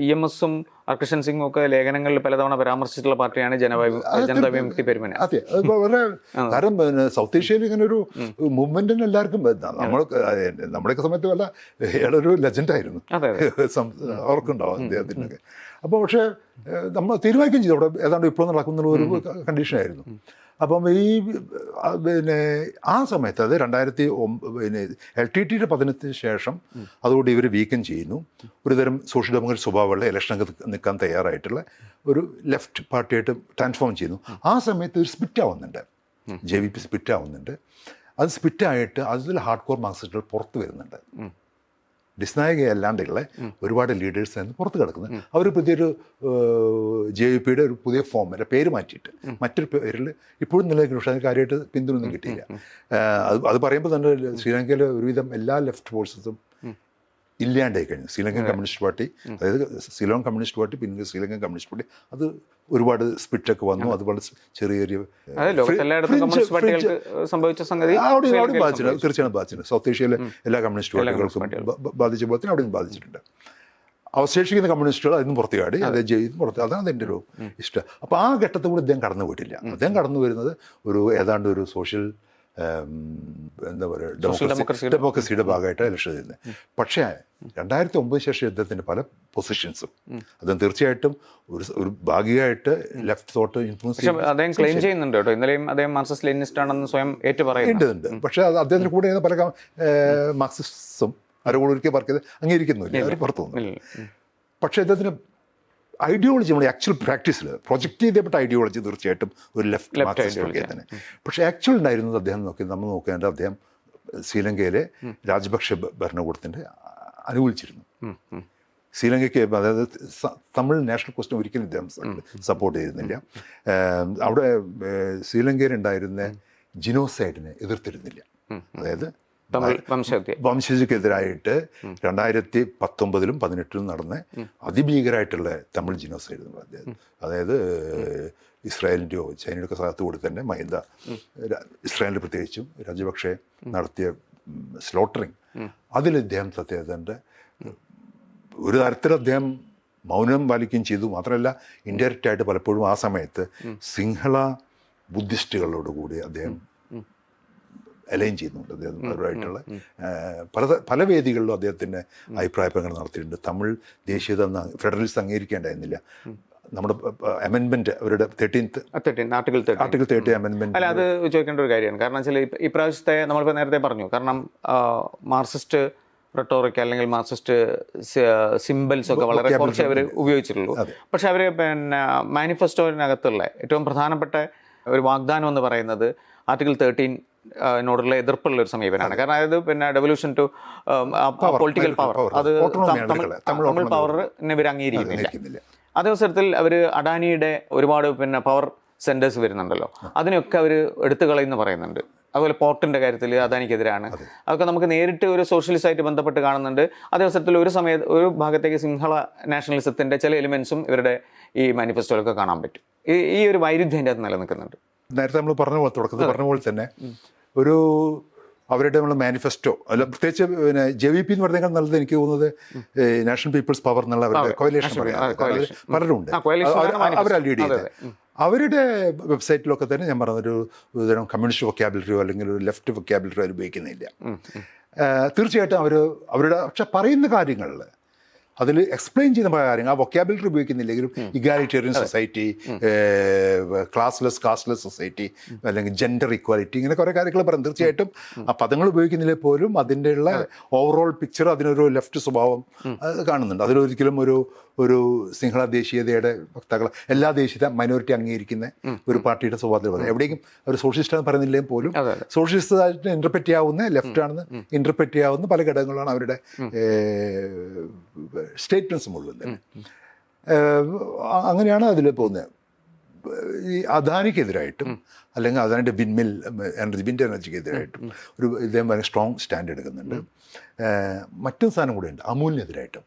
ഇ എം എസും അർക്കഷൻ സിംഗ് ഒക്കെ ലേഖനങ്ങളിൽ പലതവണ പരാമർശിച്ചിട്ടുള്ള പാർട്ടിയാണ് ജനതാ വിമുക്തി പെരുമന. അതെ. വളരെ കാരണം സൗത്ത് ഏഷ്യയിൽ ഇങ്ങനെ ഒരു മൂവ്മെന്റിന് എല്ലാവർക്കും നമ്മൾ നമ്മുടെയൊക്കെ സമയത്ത് വല്ല ഏതൊരു ലെജൻഡായിരുന്നു അവർക്കുണ്ടാവും അദ്ദേഹത്തിനൊക്കെ. അപ്പോൾ പക്ഷേ നമ്മൾ തീരുമാനിക്കുകയും ചെയ്തു. അവിടെ ഏതാണ്ട് ഇപ്പോൾ നടക്കുന്ന ഒരു കണ്ടീഷനായിരുന്നു അപ്പം ഈ പിന്നെ ആ സമയത്ത് അത് രണ്ടായിരത്തി ഒമ്പ പിന്നെ എൽ ടി ടിയുടെ പതനത്തിന് ശേഷം അതുകൊണ്ട് ഇവർ വീക്കം ചെയ്യുന്നു. ഒരുതരം സോഷ്യൽ ഡെമോക്രാറ്റ് സ്വഭാവമുള്ള ഇലക്ഷനൊക്കെ നിൽക്കാൻ തയ്യാറായിട്ടുള്ള ഒരു ലെഫ്റ്റ് പാർട്ടിയായിട്ട് ട്രാൻസ്ഫോം ചെയ്യുന്നു. ആ സമയത്ത് ഒരു സ്പിറ്റ് ആവുന്നുണ്ട്. ജെ വി പി സ്പിറ്റ് ആവുന്നുണ്ട്. അത് സ്പിറ്റായിട്ട് അതിൽ ഹാർഡ് കോർ മാർക്സിസ്റ്റുകൾ പുറത്ത് വരുന്നുണ്ട്. ഡിസ്നായക അല്ലാണ്ടുള്ള ഒരുപാട് ലീഡേഴ്സ് നിന്ന് പുറത്ത് കിടക്കുന്നത്. അവർ പുതിയൊരു ജെ വി പിയുടെ ഒരു പുതിയ ഫോം അല്ല പേര് മാറ്റിയിട്ട് മറ്റൊരു പേരിൽ ഇപ്പോഴും നിലനിൽക്കുന്നു പക്ഷേ അതിന് കാര്യമായിട്ട് പിന്തുണയൊന്നും കിട്ടിയില്ല. അത് അത് പറയുമ്പോൾ തന്നെ ശ്രീലങ്കയിലെ ഒരുവിധം എല്ലാ ലെഫ്റ്റ് ഫോഴ്സസും ഇല്ലാണ്ടായി കഴിഞ്ഞു. ശ്രീലങ്കൻ കമ്മ്യൂണിസ്റ്റ് പാർട്ടി അതായത് സിലോൺ കമ്മ്യൂണിസ്റ്റ് പാർട്ടി പിന്നെ ശ്രീലങ്കൻ കമ്മ്യൂണിസ്റ്റ് പാർട്ടി അത് ഒരുപാട് സ്പിറ്റൊക്കെ വന്നു. അതുപോലെ ചെറിയ ചെറിയ സംഭവിച്ച സംഗതി അവിടെ അവിടെ ശ്രീലങ്കയിൽ ബാധിച്ചിട്ടുണ്ട്. തീർച്ചയായും ബാധിച്ചിട്ടുണ്ട്. സൗത്ത് ഏഷ്യയിലെ എല്ലാ കമ്മ്യൂണിസ്റ്റ് പാർട്ടികൾക്കും ബാധിച്ച പോലെ തന്നെ അവിടെയും ബാധിച്ചിട്ടുണ്ട്. അവശേഷിക്കുന്ന കമ്മ്യൂണിസ്റ്റുകൾ അതിന് പുറത്ത് കാടി അത്. ജയിന്ന് പുറത്ത് അതാണ് എന്റെ ഒരു ഇഷ്ടം. അപ്പോൾ ആ ഘട്ടത്തിൽ കൂടെ അദ്ദേഹം കടന്നു പോയിട്ടില്ല അദ്ദേഹം കടന്നു വരുന്നത് ഒരു ഏതാണ്ട് ഒരു സോഷ്യൽ എന്താ പറയുക ഡെമോക്രസി ഡെമോക്രസിയുടെ ഭാഗമായിട്ട് ഇലക്ഷൻ ചെയ്യുന്നത്. പക്ഷേ രണ്ടായിരത്തി ഒമ്പത് ശേഷം യുദ്ധത്തിന്റെ പല പൊസിഷൻസും അദ്ദേഹം തീർച്ചയായിട്ടും ഒരു ഒരു ഭാഗികമായിട്ട് ലെഫ്റ്റ് തോട്ട് ഇൻഫ്ലുവൻസ് അദ്ദേഹം ക്ലെയിം ചെയ്യുന്നുണ്ട് കേട്ടോ. ഇന്നലെയും അദ്ദേഹം മാർക്സിസ്റ്റ് ലെനിസ്റ്റ് ആണെന്ന് സ്വയം ഏറ്റുപറയുന്നുണ്ട് പക്ഷേ അത് അദ്ദേഹത്തിന് കൂടെ പല മാർക്സിസ്റ്റും അവരെ കൂടെ ഒരിക്കൽ വർക്ക് ചെയ്ത് അംഗീകരിക്കുന്നില്ല അവർ പുറത്തു പക്ഷേ അദ്ദേഹത്തിന് ഐഡിയോളജി നമ്മുടെ ആക്ച്വൽ പ്രാക്ടീസിൽ പ്രൊജക്റ്റ് ചെയ്യപ്പെട്ട ഐഡിയോളജി തീർച്ചയായിട്ടും ഒരു ലെഫ്റ്റ് മാർക്സിസ്റ്റ് തന്നെ. പക്ഷേ ആക്ച്വൽ ഉണ്ടായിരുന്നത് അദ്ദേഹം നോക്കി നമ്മൾ നോക്കിയാൽ അദ്ദേഹം ശ്രീലങ്കയിലെ രാജപക്ഷ ഭരണകൂടത്തിന്റെ അനുകൂലിച്ചിരുന്നു. ശ്രീലങ്കയ്ക്ക് അതായത് തമിഴ് നാഷണൽ ക്വസ്റ്റ്യൻ ഒരിക്കലും ഇദ്ദേഹം സപ്പോർട്ട് ചെയ്തിരുന്നില്ല. അവിടെ ശ്രീലങ്കയിലുണ്ടായിരുന്ന ജിനോസൈഡിനെ എതിർത്തിരുന്നില്ല. അതായത് വംശജക്കെതിരായിട്ട് രണ്ടായിരത്തി പത്തൊമ്പതിലും പതിനെട്ടിലും നടന്ന അതിഭീകരമായിട്ടുള്ള തമിഴ് ജിനോസൈഡ് പറഞ്ഞത് അതായത് ഇസ്രായേലിന്റെയോ ചൈനയുടെ ഒക്കെ സ്ഥലത്ത് കൂടി തന്നെ മൈന്ദ ര- ഇസ്രായേലിൽ പ്രത്യേകിച്ചും രാജപക്ഷെ നടത്തിയ സ്ലോട്ടറിങ്. അതിൽ ഇദ്ദേഹം സത്യേതന്റെ ഒരു തരത്തിൽ അദ്ദേഹം മൗനം പാലിക്കുകയും ചെയ്തു. മാത്രമല്ല ഇൻഡയറക്റ്റായിട്ട് പലപ്പോഴും ആ സമയത്ത് സിംഹള ബുദ്ധിസ്റ്റുകളോട് കൂടി അദ്ദേഹം അലൈൻ ചെയ്യുന്നുണ്ട് അദ്ദേഹം അവരുമായിട്ടുള്ള പല പല വേദികളിലും അദ്ദേഹത്തിന്റെ അഭിപ്രായ പ്രകടനം നടത്തിയിട്ടുണ്ട്. തമിഴ് ദേശീയത ഫെഡറലിസ്റ്റ് അംഗീകരിക്കേണ്ടായിരുന്നില്ല. നമ്മുടെ അമെൻമെന്റ് അവരുടെ thirteenth thirteen article article thirty അമെൻമെന്റ് അല്ല അത് ചോദിക്കേണ്ട ഒരു കാര്യമാണ്. കാരണം വെച്ചാൽ ഇപ്രാവശ്യത്തെ നമ്മളിപ്പോൾ നേരത്തെ പറഞ്ഞു. കാരണം മാർസിസ്റ്റ് മാർക്സിസ്റ്റ് റെട്ടോറിക് അല്ലെങ്കിൽ മാർക്സിസ്റ്റ് സിമ്പിൾസ് ഒക്കെ വളരെ കുറച്ച് അവർ ഉപയോഗിച്ചിട്ടുള്ളൂ. പക്ഷെ അവർ പിന്നെ മാനിഫെസ്റ്റോവിനകത്തുള്ള ഏറ്റവും പ്രധാനപ്പെട്ട ഒരു വാഗ്ദാനം എന്ന് പറയുന്നത് ആർട്ടിക്കിൾ തേർട്ടീൻ നോടുള്ള എതിർപ്പുള്ള ഒരു സമീപനമാണ് കാരണം അതായത് പിന്നെ ഡെവല്യൂഷൻ ടു പൊളിറ്റിക്കൽ പവർ അത് തമിഴ് പവറിനെ ഇവർ അംഗീകരിക്കുന്നില്ല. അംഗീകരിക്കുന്നില്ല. അതേ അവസരത്തിൽ അവർ അഡാനിയുടെ ഒരുപാട് പിന്നെ പവർ സെന്റേഴ്സ് വരുന്നുണ്ടല്ലോ. അതിനൊക്കെ അവർ എടുത്തു കളയെന്ന് പറയുന്നുണ്ട്. അതുപോലെ പോർട്ടിന്റെ കാര്യത്തിൽ അദാനിക്കെതിരാണ്. അതൊക്കെ നമുക്ക് നേരിട്ട് ഒരു സോഷ്യലിസ്റ്റ് ആയിട്ട് ബന്ധപ്പെട്ട് കാണുന്നുണ്ട്. അതേ അവസരത്തിൽ ഒരു സമയത്ത് ഒരു ഭാഗത്തേക്ക് സിംഹള നാഷണലിസത്തിന്റെ ചില എലിമെന്റ്സും ഇവരുടെ ഈ മാനിഫെസ്റ്റോയിലൊക്കെ കാണാൻ പറ്റും. ഈ ഈ ഒരു വൈരുദ്ധ്യം അതിന്റെ അകത്ത് നിലനിൽക്കുന്നുണ്ട്. നേരത്തെ നമ്മൾ പറഞ്ഞ പോലെ തുടക്കത്തിൽ പറഞ്ഞ പോലെ തന്നെ ഒരു അവരുടെ നമ്മൾ മാനിഫെസ്റ്റോ അല്ല പ്രത്യേകിച്ച് പിന്നെ ജെ വി പി എന്ന് പറഞ്ഞാൽ നല്ലത് എനിക്ക് തോന്നുന്നത് നാഷണൽ പീപ്പിൾസ് പവർ എന്നുള്ള അവരുടെ കോയിലേഷൻ പറയാം. പലരും ഉണ്ട്. അവർ അവരാ ലീഡ് ചെയ്തത്? അവരുടെ വെബ്സൈറ്റിലൊക്കെ തന്നെ ഞാൻ പറഞ്ഞൊരു ഒരുതരം കമ്മ്യൂണിസ്റ്റ് വൊക്കാബിലിറ്റിയോ അല്ലെങ്കിൽ ഒരു ലെഫ്റ്റ് വൊക്കാബിലിറ്റിയോ അവർ ഉപയോഗിക്കുന്നില്ല. തീർച്ചയായിട്ടും അവർ അവരുടെ പക്ഷെ പറയുന്ന കാര്യങ്ങളിൽ അതിൽ എക്സ്പ്ലെയിൻ ചെയ്യുന്ന പല കാര്യങ്ങൾ ആ vocabulary ഉപയോഗിക്കുന്നില്ലെങ്കിലും egalitarian society classless casteless society അല്ലെങ്കിൽ ജെൻഡർ ഇക്വാലിറ്റി ഇങ്ങനെ കുറേ കാര്യങ്ങൾ പറയും. തീർച്ചയായിട്ടും ആ പദങ്ങൾ ഉപയോഗിക്കുന്നില്ലേ പോലും അതിന്റെ ഉള്ള ഓവറോൾ പിക്ചർ അതിനൊരു ലെഫ്റ്റ് സ്വഭാവം കാണുന്നുണ്ട്. അതിലൊരിക്കലും ഒരു ഒരു സിംഹള ദേശീയതയുടെ വക്താക്കൾ എല്ലാ ദേശീയത മൈനോറിറ്റി അംഗീകരിക്കുന്ന ഒരു പാർട്ടിയുടെ സ്വഭാവത്തിൽ പറയും. എവിടെയും ഒരു സോഷ്യലിസ്റ്റ് എന്ന് പറയുന്നില്ലെങ്കിൽ പോലും. സോഷ്യലിസ്റ്റ് ആയിട്ട് ഇന്റർപ്രറ്റ് ചെയ്യാവുന്ന ലെഫ്റ്റ് ആണെന്ന് ഇന്റർപ്രറ്റ് ചെയ്യാവുന്ന പല ഘടകങ്ങളാണ് അവരുടെ സ്റ്റേറ്റ്മെന്റ്സ് മുഴുവൻ തന്നെ. അങ്ങനെയാണ് അതിൽ പോകുന്നത്. ഈ അദാനിക്കെതിരായിട്ടും അല്ലെങ്കിൽ അദാനിന്റെ ബിൻമിൽ എനർജി വിൻഡ് എനർജിക്കെതിരായിട്ടും ഒരു ഇദ്ദേഹം ഭയങ്കര സ്ട്രോങ് സ്റ്റാൻഡ് എടുക്കുന്നുണ്ട്. മറ്റൊരു സാധനം കൂടെ ഉണ്ട് അമൂലിനെതിരായിട്ടും.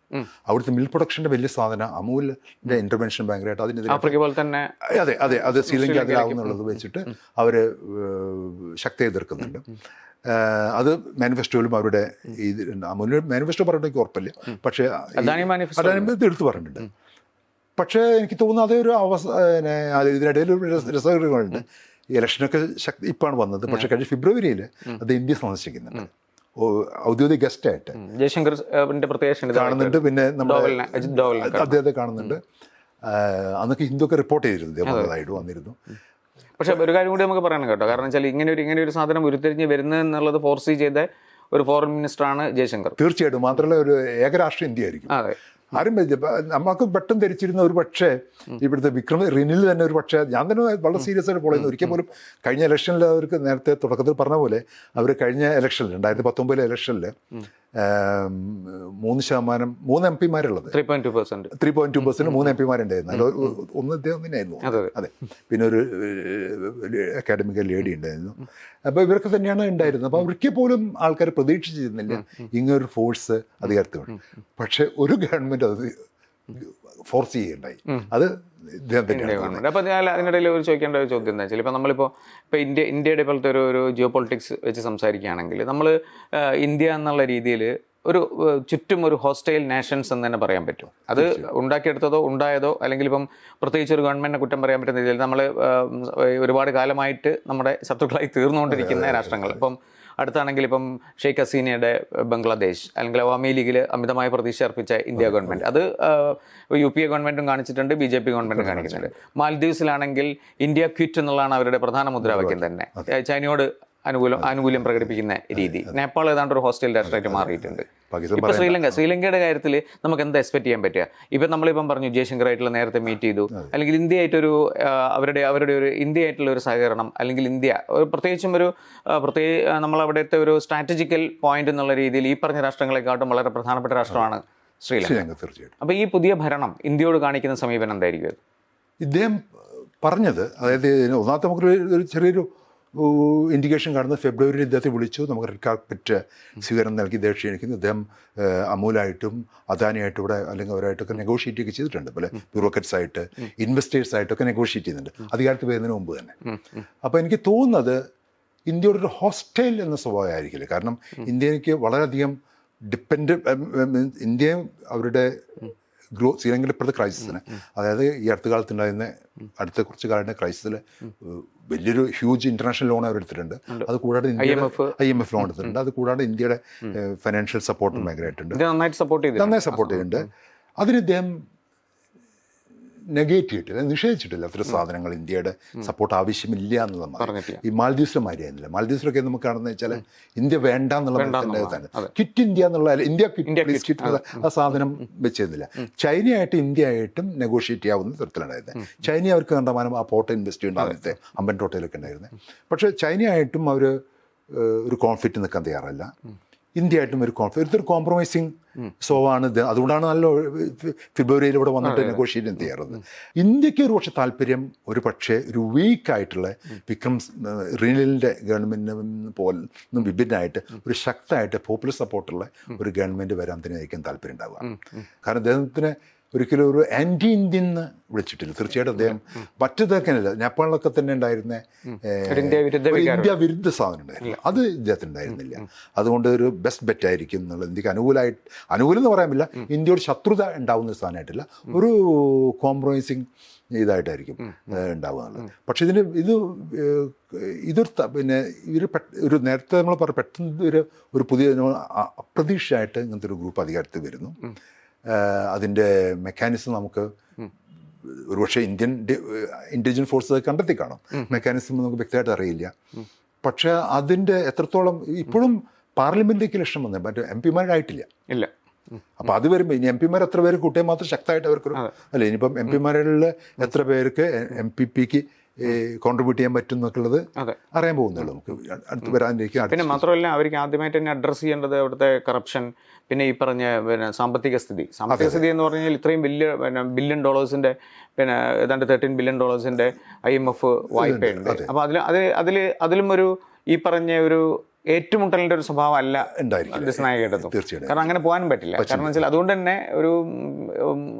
അവിടുത്തെ മിൽ പ്രൊഡക്ഷന്റെ വലിയ സാധനം അമൂലിന്റെ ഇന്റർവെൻഷൻ ഭയങ്കരമായിട്ട് അതിനെതിരെ അതെ അതെ അത് ശ്രീലങ്ക അതിലാവുന്നുള്ളത് വെച്ചിട്ട് അവർ ശക്തി എതിർക്കുന്നുണ്ട്. അത് മാനിഫെസ്റ്റോയിലും അവരുടെ ഇത് മാനിഫെസ്റ്റോ പറഞ്ഞിട്ട് എനിക്ക് ഉറപ്പില്ല. പക്ഷേ അദാനി എടുത്തു പറഞ്ഞിട്ടുണ്ട്. പക്ഷേ എനിക്ക് തോന്നുന്നു അതൊരു അവസ പിന്നെ അത് ഇതിനിടയിൽ ഒരു രസ- രസകരങ്ങളുണ്ട് ഇലക്ഷനൊക്കെ ശക്തി ഇപ്പാണ് വന്നത്. പക്ഷെ കഴിഞ്ഞ ഫെബ്രുവരിയിൽ അത് ഇന്ത്യ സന്ദർശിക്കുന്നുണ്ട്. ഔദ്യോഗിക ഗസ്റ്റായിട്ട്. ഏഹ്, പ്രത്യേക കാണുന്നുണ്ട്. പിന്നെ നമ്മുടെ. അദ്ദേഹത്തെ കാണുന്നുണ്ട്. അന്നൊക്കെ ഹിന്ദുക്കെ റിപ്പോർട്ട് ചെയ്തിരുന്നു. വന്നതായിട്ട് വന്നിരുന്നു. പക്ഷെ ഒരു കാര്യം കൂടി നമുക്ക് പറയണം കേട്ടോ. കാരണം വെച്ചാൽ ഇങ്ങനെ ഒരു ഇങ്ങനെ ഒരു സാധനം ഉരുത്തിരിഞ്ഞ് വരുന്നത് എന്നുള്ളത് ഫോർസി ചെയ്ത ഒരു ഫോറിൻ മിനിസ്റ്റർ ആണ് ജയശങ്കർ. തീർച്ചയായിട്ടും. മാത്രമല്ല ഒരു ഏകരാഷ്ട്ര ഇന്ത്യ ആയിരിക്കും. അതെ. ആരും നമ്മൾക്ക് നമുക്ക് പെട്ടെന്ന് ധരിച്ചിരുന്ന ഒരു പക്ഷേ ഇവിടുത്തെ വിക്രം റിനിൽ തന്നെ ഒരു പക്ഷേ ഞാൻ തന്നെ വളരെ സീരിയസ് ആയിട്ട് ഫോളോ ചെയ്യുന്നു. ഒരിക്കൽ പോലും കഴിഞ്ഞ ഇലക്ഷനിൽ അവർക്ക് നേരത്തെ തുടക്കത്തിൽ പറഞ്ഞ പോലെ അവർ കഴിഞ്ഞ ഇലക്ഷനിൽ രണ്ടായിരത്തി പത്തൊമ്പതിലെ ഇലക്ഷനിൽ മൂന്ന് ശതമാനം മൂന്ന് M പിമാരുള്ളത്. Three point two percent three point two percent മൂന്ന് എം പിമാരുണ്ടായിരുന്നു അതിൽ ഒന്ന് ഇദ്ദേഹം തന്നെയായിരുന്നു അതെ, പിന്നെ ഒരു അക്കാഡമിക്കൽ ലേഡി ഉണ്ടായിരുന്നു. അപ്പോൾ ഇവരൊക്കെ തന്നെയാണ് ഉണ്ടായിരുന്നത്. അപ്പോൾ അവർക്ക് പോലും ആൾക്കാർ പ്രതീക്ഷിച്ചിരുന്നില്ല ഇങ്ങനൊരു ഫോഴ്സ് അധികാരത്തിൽ പക്ഷെ ഒരു ഗവൺമെന്റ് അത് ഫോഴ്സ് ചെയ്യുകയുണ്ടായി. അത് അപ്പോൾ ഞാൻ അതിനിടയിൽ ഒരു ചോദിക്കേണ്ട ഒരു ചോദ്യം എന്താ വെച്ചാൽ ഇപ്പോൾ നമ്മളിപ്പോൾ ഇപ്പോൾ ഇന്ത്യ ഇന്ത്യയുടെ പോലത്തെ ഒരു ഒരു ജിയോ പൊളിറ്റിക്സ് വെച്ച് സംസാരിക്കുകയാണെങ്കിൽ നമ്മൾ ഇന്ത്യ എന്നുള്ള രീതിയിൽ ഒരു ചുറ്റും ഒരു ഹോസ്റ്റൈൽ നേഷൻസ് എന്ന് തന്നെ പറയാൻ പറ്റും. അത് ഉണ്ടാക്കിയെടുത്തതോ ഉണ്ടായതോ അല്ലെങ്കിൽ ഇപ്പം പ്രത്യേകിച്ച് ഒരു ഗവൺമെന്റിനെ കുറ്റം പറയാൻ പറ്റുന്ന രീതിയിൽ നമ്മൾ ഒരുപാട് കാലമായിട്ട് നമ്മുടെ ശത്രുക്കളായി തീർന്നുകൊണ്ടിരിക്കുന്ന രാഷ്ട്രങ്ങൾ. ഇപ്പം അടുത്താണെങ്കിൽ ഇപ്പം ഷെയ്ഖ് ഹസീനയുടെ ബംഗ്ലാദേശ് അല്ലെങ്കിൽ അവാമി ലീഗിൽ അമിതമായ പ്രതീക്ഷ അർപ്പിച്ച ഇന്ത്യ ഗവൺമെന്റ് അത് യു പി എ ഗവൺമെന്റും കാണിച്ചിട്ടുണ്ട് ബി ജെ പി ഗവൺമെന്റും കാണിക്കുന്നുണ്ട്. മാൽദ്വീപ്സിലാണെങ്കിൽ ഇന്ത്യ ക്വിറ്റ് എന്നുള്ളതാണ് അവരുടെ പ്രധാന മുദ്രാവാക്യം തന്നെ. ചൈനയോട് അനുകൂലം ആനുകൂല്യം പ്രകടിപ്പിക്കുന്ന രീതി. നേപ്പാൾ ഏതാണ്ട് ഒരു ഹോസ്റ്റൽ രാഷ്ട്രമായിട്ട് മാറിയിട്ടുണ്ട്. ഇപ്പൊ ശ്രീലങ്ക ശ്രീലങ്കയുടെ കാര്യത്തിൽ നമുക്ക് എന്താ എക്സ്പെക്ട് ചെയ്യാൻ പറ്റുക? ഇപ്പൊ നമ്മളിപ്പം പറഞ്ഞു ജയശങ്കറായിട്ടുള്ള നേരത്തെ മീറ്റ് ചെയ്തു. അല്ലെങ്കിൽ ഇന്ത്യയായിട്ടൊരു അവരുടെ അവരുടെ ഒരു ഇന്ത്യയായിട്ടുള്ള ഒരു സഹകരണം അല്ലെങ്കിൽ ഇന്ത്യ ഒരു പ്രത്യേകിച്ചും ഒരു പ്രത്യേക നമ്മളവിടുത്തെ ഒരു സ്ട്രാറ്റജിക്കൽ പോയിന്റ് എന്നുള്ള രീതിയിൽ ഈ പറഞ്ഞ രാഷ്ട്രങ്ങളെക്കാട്ടും വളരെ പ്രധാനപ്പെട്ട രാഷ്ട്രമാണ് ശ്രീലങ്ക. തീർച്ചയായിട്ടും. അപ്പൊ ഈ പുതിയ ഭരണം ഇന്ത്യയോട് കാണിക്കുന്ന സമീപനം എന്തായിരിക്കും? ഇദ്ദേഹം പറഞ്ഞത് അതായത് ഒന്നാമത്തെ നമുക്കൊരു ചെറിയൊരു ഇൻഡിക്കേഷൻ കാണുന്നത് ഫെബ്രുവരിയിൽ ഇദ്ദേഹത്തെ വിളിച്ചു. നമുക്ക് റെഡ് കാർപ്പറ്റ് സ്വീകരണം നൽകി ഇദ്ദേഹം ക്ഷണിക്കുന്നു. ഇദ്ദേഹം അമൂലായിട്ടും അദാനിയായിട്ടും ഇവിടെ അല്ലെങ്കിൽ അവരായിട്ടൊക്കെ നെഗോഷിയേറ്റ് ഒക്കെ ചെയ്തിട്ടുണ്ട്. പല ബ്യൂറോക്രറ്റ്സ് ആയിട്ട് ഇൻവെസ്റ്റേഴ്സ് ആയിട്ടൊക്കെ നെഗോഷിയേറ്റ് ചെയ്യുന്നുണ്ട്. അധികാരത്തിൽ വരുന്നതിന് മുമ്പ് തന്നെ. അപ്പോൾ എനിക്ക് തോന്നുന്നത് ഇന്ത്യയുടെ ഒരു ഹോസ്റ്റൈൽ എന്ന സ്വഭാവമായിരിക്കില്ല കാരണം ഇന്ത്യയ്ക്ക് വളരെയധികം ഡിപ്പെൻഡ് ഇന്ത്യ അവരുടെ ഗ്രോ ശ്രീലങ്കയിലെ ഇപ്പോഴത്തെ ക്രൈസിസിന് അതായത് ഈ അടുത്ത കാലത്തുണ്ടായിരുന്ന അടുത്ത കുറച്ച് കാലത്തെ ക്രൈസിസിൽ വലിയൊരു ഹ്യൂജ് ഇന്റർനാഷണൽ ലോൺ അവർ എടുത്തിട്ടുണ്ട് അത് കൂടാതെ. I M F. ലോൺ എടുത്തിട്ടുണ്ട്. അത് കൂടാതെ ഇന്ത്യയുടെ ഫൈനാൻഷ്യൽ സപ്പോർട്ടും ഭയങ്കരമായിട്ടുണ്ട് ഇന്ത്യ നന്നായിട്ട് സപ്പോർട്ട് ചെയ്തിട്ടുണ്ട്. അതിന് ഇദ്ദേഹം നെഗേറ്റ് ചെയ്തിട്ടില്ല നിഷേധിച്ചിട്ടില്ല അത്തരം സാധനങ്ങൾ ഇന്ത്യയുടെ സപ്പോർട്ട് ആവശ്യമില്ല എന്നുള്ളത്. ഈ മാൽദീവ്സിലെ മാതിരിയായിരുന്നില്ല മാൽദീവ്സിലൊക്കെ നമുക്ക് കാണുന്നത് വെച്ചാൽ ഇന്ത്യ വേണ്ട എന്നുള്ള തന്നെ കിറ്റ് ഇന്ത്യ എന്നുള്ള ഇന്ത്യ കിറ്റ് ആ സാധനം വെച്ചിരുന്നില്ല. ചൈനയായിട്ട് ഇന്ത്യ ആയിട്ടും നെഗോഷിയേറ്റ് ചെയ്യാവുന്ന തരത്തിലുണ്ടായിരുന്നത് ചൈന അവർക്ക് കണ്ടമാനം ആ പോർട്ട് ഇൻവെസ്റ്റ് ചെയ്യേണ്ട ആദ്യത്തെ അമ്പൻ ടോട്ടയിലൊക്കെ ഉണ്ടായിരുന്നത് പക്ഷേ ചൈനയായിട്ടും അവർ ഒരു കോൺഫ്ലിക്റ്റ് നിൽക്കാൻ തയ്യാറല്ല. ഇന്ത്യ ആയിട്ടും ഒരു കോൺഫ്ലിക്റ്റ് ഒരു കോംപ്രമൈസിങ് സ്വഭാവമാണ് ഇത്. അതുകൊണ്ടാണ് നല്ല ഫെബ്രുവരിയിൽ ഇവിടെ വന്നിട്ട് നെഗോഷിയേറ്റ് ചെയ്യാറുള്ളത് ഇന്ത്യയ്ക്ക് ഒരു പക്ഷേ താല്പര്യം ഒരു പക്ഷേ ഒരു വീക്ക് ആയിട്ടുള്ള വിക്രം റീനലിന്റെ ഗവൺമെന്റിന് പോലും വിഭിന്നമായിട്ട് ഒരു ശക്തമായിട്ട് പോപ്പുലർ സപ്പോർട്ടുള്ള ഒരു ഗവൺമെന്റ് വരാൻ തന്നെ ആയിരിക്കും താല്പര്യം ഉണ്ടാവുക. കാരണം അദ്ദേഹത്തിന് ഒരിക്കലും ഒരു ആന്റി ഇന്ത്യൻ എന്ന് വിളിച്ചിട്ടില്ല. തീർച്ചയായിട്ടും അദ്ദേഹം മറ്റേതൊക്കെയല്ല നേപ്പാളിലൊക്കെ തന്നെ ഉണ്ടായിരുന്ന ഇന്ത്യ വിരുദ്ധ. സാധനം ഉണ്ടായിരുന്നു അത് ഇദ്ദേഹത്തിന് ഉണ്ടായിരുന്നില്ല. അതുകൊണ്ട് ഒരു ബെസ്റ്റ് ബെറ്റ് ആയിരിക്കും എന്നുള്ള ഇന്ത്യയ്ക്ക് അനുകൂലമായിട്ട് അനുകൂലം എന്ന് പറയാൻ പറ്റില്ല. ഇന്ത്യയോട് ശത്രുത ഉണ്ടാവുന്ന സാധനമായിട്ടില്ല ഒരു കോംപ്രമൈസിങ് ഇതായിട്ടായിരിക്കും ഉണ്ടാവുക എന്നുള്ളത്. പക്ഷെ ഇതിന് ഇത് ഇതൊരു പിന്നെ ഇവർ ഒരു നേരത്തെ നമ്മൾ പറഞ്ഞ പെട്ടെന്ന് ഒരു ഒരു പുതിയ അപ്രതീക്ഷയായിട്ട് ഇങ്ങനത്തെ ഒരു ഗ്രൂപ്പ് അധികാരത്തിൽ വരുന്നു. അതിന്റെ മെക്കാനിസം നമുക്ക് ഒരുപക്ഷെ ഇന്ത്യൻ ഇന്റലിജൻസ് ഫോഴ്സ് കണ്ടെത്തി കാണും. മെക്കാനിസം നമുക്ക് വ്യക്തമായിട്ട് അറിയില്ല. പക്ഷേ അതിന്റെ എത്രത്തോളം ഇപ്പോഴും പാർലമെന്റിലേക്ക് ലക്ഷണം വന്നത് മറ്റേ എം പിമാരായിട്ടില്ല ഇല്ല. അപ്പോൾ അത് വരുമ്പോൾ ഇനി എം പിമാർ എത്ര പേര് കൂട്ടിയാൽ മാത്രം ശക്തമായിട്ട് അവർക്ക് അല്ല ഇനിയിപ്പം എം പിമാരിൽ എത്ര പേർക്ക് എം പി പിക്ക് കോൺട്രിബ്യൂട്ട് ചെയ്യാൻ പറ്റും എന്നൊക്കെയുള്ളത് അറിയാൻ പോകുന്നുള്ളൂ നമുക്ക്. അടുത്ത് വരാനിരിക്കും. പിന്നെ മാത്രമല്ല അവർക്ക് ആദ്യമായിട്ട് തന്നെ അഡ്രസ്സ് ചെയ്യേണ്ടത് അവിടുത്തെ കറപ്ഷൻ പിന്നെ ഈ പറഞ്ഞ പിന്നെ സാമ്പത്തിക സ്ഥിതി. സാമ്പത്തിക സ്ഥിതി എന്ന് പറഞ്ഞാൽ ഇത്രയും വലിയ പിന്നെ ബില്യൺ ഡോളേഴ്സിന്റെ പിന്നെ ഏതാണ്ട് തേർട്ടീൻ ബില്യൺ ഡോളേഴ്സിന്റെ ഐ എം എഫ് വായ്പയുണ്ട്. അപ്പോൾ അതിൽ അത് അതിൽ അതിലും ഒരു ഈ പറഞ്ഞ ഒരു ഏറ്റുമുട്ടലിന്റെ ഒരു സ്വഭാവം അല്ല. കാരണം അങ്ങനെ പോകാൻ പറ്റില്ല. കാരണം വെച്ചാൽ അതുകൊണ്ട് തന്നെ ഒരു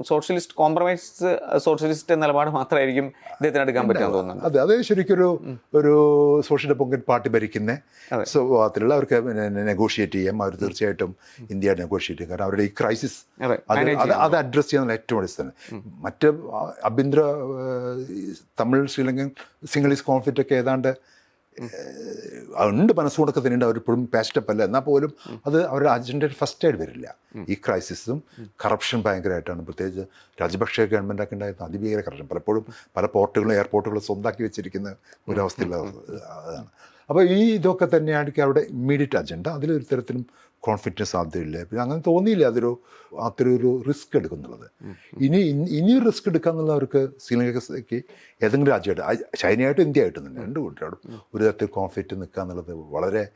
സോഷ്യലിസ്റ്റ് കോംപ്രമൈസ് സോഷ്യലിസ്റ്റ് നിലപാട് മാത്രമായിരിക്കും ഇദ്ദേഹത്തിന് എടുക്കാൻ പറ്റുമെന്ന് തോന്നുന്നു അതെ അത് ശരിക്കൊരു ഒരു സോഷ്യൽ ഡെമോക്രറ്റ് പാർട്ടി ഭരിക്കുന്ന. സ്വഭാവത്തിലുള്ള അവർക്ക് നെഗോഷിയേറ്റ് ചെയ്യാം. അവർ തീർച്ചയായിട്ടും ഇന്ത്യ നെഗോഷിയേറ്റ് ചെയ്യും. കാരണം അവരുടെ ഈ ക്രൈസിസ് അതെ അഡ്രസ്സ് ചെയ്യാൻ ഏറ്റവും അടിസ്ഥാനം. മറ്റ് ആഭ്യന്തര തമിഴ് ശ്രീലങ്കൻ സിംഗിളീസ് കോൺഫ്ലിക്റ്റ് ഒക്കെ ഏതാണ്ട് ഉണ്ട് മനസ്സുകൊണ്ടൊക്കെ തന്നെയുണ്ട് അവരിപ്പോഴും പാസ്റ്റപ്പ് അല്ല. എന്നാൽ പോലും അത് അവരുടെ അജണ്ടയിൽ ഫസ്റ്റ് ആയിട്ട് വരില്ല. ഈ ക്രൈസിസും കറപ്ഷൻ ഭയങ്കരമായിട്ടാണ്. പ്രത്യേകിച്ച് രാജപക്ഷെ ഗവൺമെന്റൊക്കെ ഉണ്ടായിരുന്ന അതിഭീകര കറപ്ഷൻ പലപ്പോഴും പല പോർട്ടുകളും എയർപോർട്ടുകളും സ്വന്താക്കി വെച്ചിരിക്കുന്ന ഒരവസ്ഥയുള്ള അതാണ്. അപ്പോൾ ഈ ഇതൊക്കെ തന്നെയാണ് അവരുടെ ഇമ്മീഡിയറ്റ് അജണ്ട അതിലൊരു തരത്തിലും കോൺഫിഡൻസ് സാധ്യതയില്ല പിന്നെ അങ്ങനെ തോന്നിയില്ല. അതൊരു അത്രയും ഒരു റിസ്ക് എടുക്കുന്നുള്ളത്. ഇനി ഇനി- റിസ്ക് റിസ്ക് എടുക്കാന്നുള്ളവർക്ക് ശ്രീലങ്കയ്ക്ക് ഏതെങ്കിലും രാജ്യമായിട്ട് ചൈനയായിട്ടും ഇന്ത്യ ആയിട്ടും തന്നെ രണ്ട് കൂട്ടരോടും ഒരു തരത്തിൽ കോൺഫിഡന്റ് നിൽക്കുക എന്നുള്ളത് വളരെ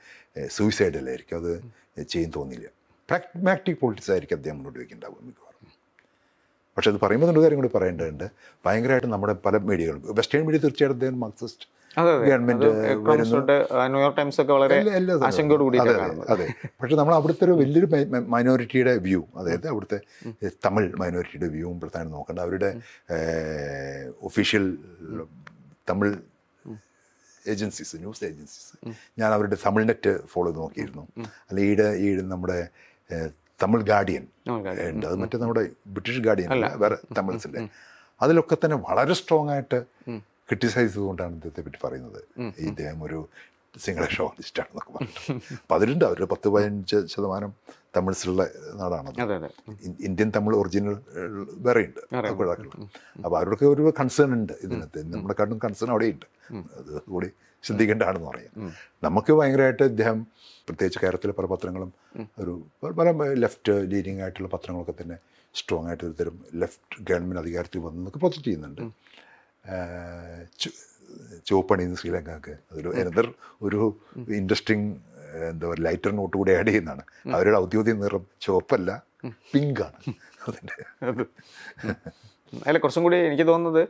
സൂയിസൈഡല്ലായിരിക്കും അത് ചെയ്യും തോന്നിയില്ല. പ്രാഗ്മാറ്റിക് പൊളിറ്റിക്സ് ആയിരിക്കും അദ്ദേഹം മുന്നോട്ട് വയ്ക്കുന്നുണ്ടാവും മിക്കവാറും. പക്ഷെ അത് പറയുമ്പോൾ ഒരു കാര്യം കൂടി പറയേണ്ടതുണ്ട്. ഭയങ്കരമായിട്ട് നമ്മുടെ പല മീഡിയകളും വെസ്റ്റേൺ മീഡിയ തീർച്ചയായിട്ടും അദ്ദേഹം മാർക്സിസ്റ്റ് ഗവൺമെന്റ് ന്യൂയോർക്ക് ടൈംസ് ഒക്കെ വളരെ ആശങ്കയോട് അതെ, അതെ, പക്ഷെ നമ്മൾ അവിടുത്തെ ഒരു വലിയൊരു മൈനോറിറ്റിയുടെ വ്യൂ അതായത് അവിടുത്തെ തമിഴ് മൈനോറിറ്റിയുടെ വ്യൂവും പ്രധാനം നോക്കേണ്ട. അവരുടെ official Tamil agencies news agencies ഞാൻ അവരുടെ തമിഴ് നെറ്റ് ഫോളോ ചെയ്ത് നോക്കിയിരുന്നു. അല്ല ഈയിടെ ഈ നമ്മുടെ തമിഴ് ഗാർഡിയൻ. ഉണ്ട്. അത് മറ്റേ നമ്മുടെ ബ്രിട്ടീഷ് ഗാർഡിയൻ വേറെ തമിഴ്സിന്റെ അതിലൊക്കെ തന്നെ വളരെ സ്ട്രോങ് ആയിട്ട് ക്രിട്ടിസൈസ് ചെയ്തുകൊണ്ടാണ് ഇദ്ദേഹത്തെ പറ്റി പറയുന്നത്. ഇദ്ദേഹം ഒരു സിംഗിൾ ഷോണിസ്റ്റാണെന്നൊക്കെ പറഞ്ഞു അപ്പം അതിലുണ്ട് അവരുടെ പത്ത് പതിനഞ്ച് ശതമാനം തമിഴ്സിലുള്ള നാടാണത്. ഇന്ത്യൻ തമിഴ് ഒറിജിനൽ വേറെ ഉണ്ട് അപ്പോൾ അവർക്ക് ഒരു കൺസേൺ ഉണ്ട് ഇതിനകത്ത്. നമ്മളെക്കാട്ടും കൺസേൺ അവിടെയുണ്ട്. അത് കൂടി ചിന്തിക്കേണ്ടതാണെന്ന് പറയാം. നമുക്ക് ഭയങ്കരമായിട്ട് ഇദ്ദേഹം പ്രത്യേകിച്ച് കേരളത്തിലെ പല പത്രങ്ങളും ഒരു പല ലെഫ്റ്റ് ലീഡിങ് ആയിട്ടുള്ള പത്രങ്ങളൊക്കെ തന്നെ സ്ട്രോങ് ആയിട്ട് ഒരു തരം ലെഫ്റ്റ് ഗവൺമെന്റ് അധികാരത്തിൽ വന്നു എന്നൊക്കെ പ്രൊജക്റ്റ് ചെയ്യുന്നുണ്ട്. ചുവപ്പണിന്ന് ശ്രീലങ്കക്ക് അതൊരു അനദർ ഒരു ഇൻട്രസ്റ്റിംഗ് എന്താ പറയുക ലൈറ്റർ നോട്ട് കൂടി ആഡ് ചെയ്യുന്നതാണ്. അവരുടെ ഔദ്യോഗിക നിറം ചുവപ്പല്ല പിങ്കാണ് അതിന്റെ അത്. അല്ല കുറച്ചും കൂടി എനിക്ക് തോന്നുന്നത്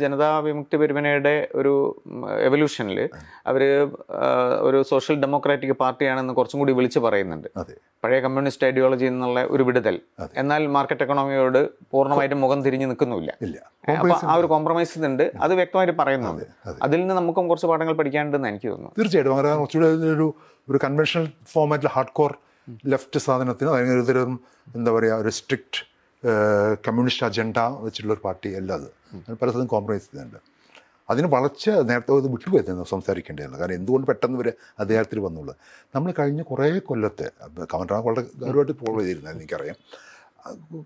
ജനതാ വിമുക്തി പെരുമനയുടെ ഒരു എവല്യൂഷനിൽ അവർ ഒരു സോഷ്യൽ ഡെമോക്രാറ്റിക് പാർട്ടിയാണെന്ന് കുറച്ചും കൂടി വിളിച്ച് പറയുന്നുണ്ട്. പഴയ കമ്മ്യൂണിസ്റ്റ് ഐഡിയോളജി എന്നുള്ള ഒരു വിടുതൽ. എന്നാൽ മാർക്കറ്റ് എക്കണോമിയോട് പൂർണമായിട്ടും മുഖം തിരിഞ്ഞു നിൽക്കുന്നുമില്ല. ഇല്ല. അപ്പൊ ആ ഒരു കോംപ്രമൈസ് ഉണ്ട് അത്. വ്യക്തമായിട്ട് പറയുന്നുണ്ട്. അതിൽ നിന്ന് നമുക്കും കുറച്ച് പാഠങ്ങൾ പഠിക്കാനുണ്ടെന്ന് എനിക്ക് തോന്നുന്നു തീർച്ചയായിട്ടും. അങ്ങനെ കുറച്ചുകൂടെ ഒരു ഒരു കൺവെൻഷണൽ ഫോമാറ്റിൽ ഹാർഡ് കോർ ലെഫ്റ്റ് സാധനത്തിന് തരം എന്താ പറയുക ഒരു സ്ട്രിക്റ്റ് കമ്മ്യൂണിസ്റ്റ് അജണ്ട വെച്ചിട്ടുള്ളൊരു പാർട്ടി അല്ല അത്. പല പലതും കോംപ്രമൈസ് ചെയ്യുന്നുണ്ട്. അതിന് വളച്ച് നേരത്തെ അത് വിട്ടുപോയിരുന്നു സംസാരിക്കേണ്ടതാണ് കാരണം എന്തുകൊണ്ട് പെട്ടെന്ന് വരെ അധികാരത്തിൽ വന്നുള്ളത്? നമ്മൾ കഴിഞ്ഞ കുറേ കൊല്ലത്തെ കമൻട്രാ വളരെ ഗൗരവമായിട്ട് ഫോളോ ചെയ്തിരുന്നത് എനിക്കറിയാം.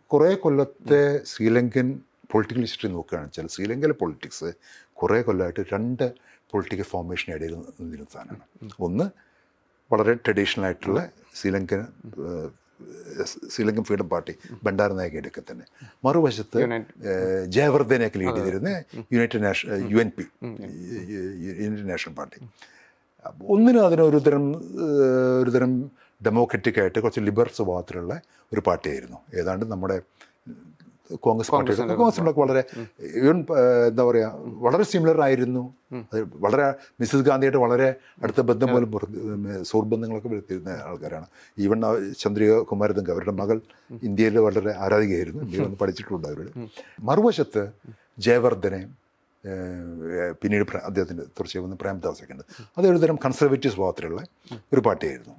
കുറേ കൊല്ലത്തെ ശ്രീലങ്കൻ പൊളിറ്റിക്കൽ ഹിസ്റ്ററി നോക്കുകയാണെന്ന് വെച്ചാൽ ശ്രീലങ്കയിലെ പൊളിറ്റിക്സ് കുറേ കൊല്ലമായിട്ട് രണ്ട് പൊളിറ്റിക്കൽ ഫോർമേഷൻ ഇടയിൽ നിന്നിരുന്ന സാധനമാണ്. ഒന്ന് വളരെ ട്രഡീഷണൽ ആയിട്ടുള്ള ശ്രീലങ്കൻ ശ്രീലങ്കൻ ഫ്രീഡം പാർട്ടി ഭണ്ഡാര നായകയുടെയൊക്കെ തന്നെ. മറുവശത്ത് ജയവർദ്ധനെയൊക്കെ ലീഡ് ചെയ്തിരുന്ന United National U N P United National party ഒന്നിനും ഒന്നിനും ഒരു തരം ഒരു തരം ഡെമോക്രറ്റിക് ആയിട്ട് കുറച്ച് ലിബർ സ്വഭാവത്തിലുള്ള ഒരു പാർട്ടിയായിരുന്നു. ഏതാണ്ട് നമ്മുടെ കോൺഗ്രസ് പാർട്ടിയുടെ കോൺഗ്രസിനൊക്കെ വളരെ ഈവൻ എന്താ പറയുക വളരെ സിമിലർ ആയിരുന്നു. അത് വളരെ മിസ്സസ് ഗാന്ധിയായിട്ട് വളരെ അടുത്ത ബന്ധം പോലും സുഹൃബന്ധങ്ങളൊക്കെ വരുത്തിയിരുന്ന ആൾക്കാരാണ്. ഈവൻ ചന്ദ്രിക കുമാരതങ്ക അവരുടെ മകൾ ഇന്ത്യയിൽ വളരെ ആരാധികയായിരുന്നു. ഇന്ത്യയിൽ വന്ന് പഠിച്ചിട്ടുണ്ട് അവരുടെ മറുവശത്ത് ജയവർദ്ധനെ പിന്നീട് അദ്ദേഹത്തിന്റെ തുടർച്ചയായി വന്ന് പ്രേംദാസൊക്കെ ഉണ്ട്. അതൊരു തരം കൺസർവേറ്റീവ് സ്വഭാവത്തിലുള്ള ഒരു പാർട്ടിയായിരുന്നു.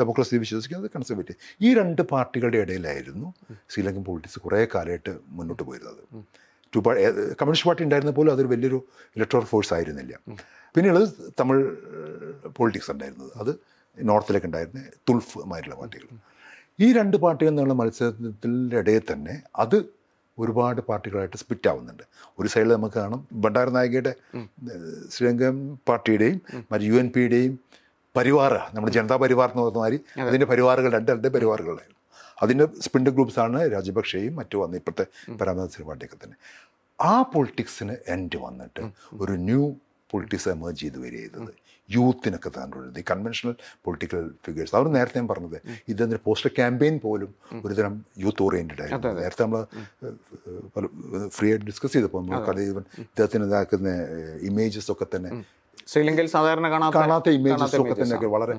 ഡെമോക്രസി വിശ്വസിക്കുന്നത് കൺസർവേറ്റീവ് ഈ രണ്ട് പാർട്ടികളുടെ ഇടയിലായിരുന്നു ശ്രീലങ്കൻ പൊളിറ്റിക്സ് കുറേ കാലമായിട്ട് മുന്നോട്ട് പോയിരുന്നത്. ടു കമ്മ്യൂണിസ്റ്റ് പാർട്ടി ഉണ്ടായിരുന്ന പോലും അതൊരു വലിയൊരു ഇലക്ട്രോൾ ഫോഴ്സ് ആയിരുന്നില്ല. പിന്നെയുള്ളത് തമിഴ് പോളിറ്റിക്സ് ഉണ്ടായിരുന്നത്. അത് നോർത്തിലേക്ക് ഉണ്ടായിരുന്ന തുൾഫ് മാരിലുള്ള പാർട്ടികൾ. ഈ രണ്ട് പാർട്ടികൾ എന്നുള്ള മത്സരത്തിന്റെ ഇടയിൽ തന്നെ അത് ഒരുപാട് പാർട്ടികളായിട്ട് സ്പിറ്റ് ആവുന്നുണ്ട്. ഒരു സൈഡിൽ നമുക്ക് കാണാം ഭണ്ഡാര നായികയുടെ ശ്രീലങ്കൻ പാർട്ടിയുടെയും മറ്റു യു എൻ പിയുടെയും പരിവാറ നമ്മുടെ ജനതാ പരിവാർ എന്ന് പറഞ്ഞ മാതിരി അതിന്റെ പരിവാറുകൾ രണ്ട് രണ്ട് പരിവാറുകളായിരുന്നു അതിന്റെ സ്പിൻഡ് ഗ്രൂപ്പ്സാണ് രാജപക്ഷെയും മറ്റു വന്ന ഇപ്പോഴത്തെ പരാമർശ പാർട്ടിയൊക്കെ തന്നെ. ആ പൊളിറ്റിക്സിന് എൻഡ് വന്നിട്ട് ഒരു ന്യൂ പൊളിറ്റിക്സ് എമേർജ് ചെയ്ത് വരിക ചെയ്തത്. യൂത്തിനൊക്കെ താണ്ടുള്ളത് ഈ കൺവെൻഷണൽ പൊളിറ്റിക്കൽ ഫിഗേഴ്സ് അവർ നേരത്തെ ഞാൻ പറഞ്ഞത്. ഇതിന്റെ പോസ്റ്റർ ക്യാമ്പയിൻ പോലും ഒരുതരം യൂത്ത് ഓറിയന്റഡ് ആയിരുന്നു. നേരത്തെ നമ്മൾ ഫ്രീ ആയിട്ട് ഡിസ്കസ് ചെയ്തപ്പോൾ നമ്മൾ കഥ ഇദ്ദേഹത്തിന് ഇതാക്കുന്ന ഇമേജസ് ഒക്കെ തന്നെ ശ്രീലങ്കയിൽ സാധാരണ കാണാത്ത കാണാത്ത ഇമേജസ് ഒക്കെ തന്നെ വളരെ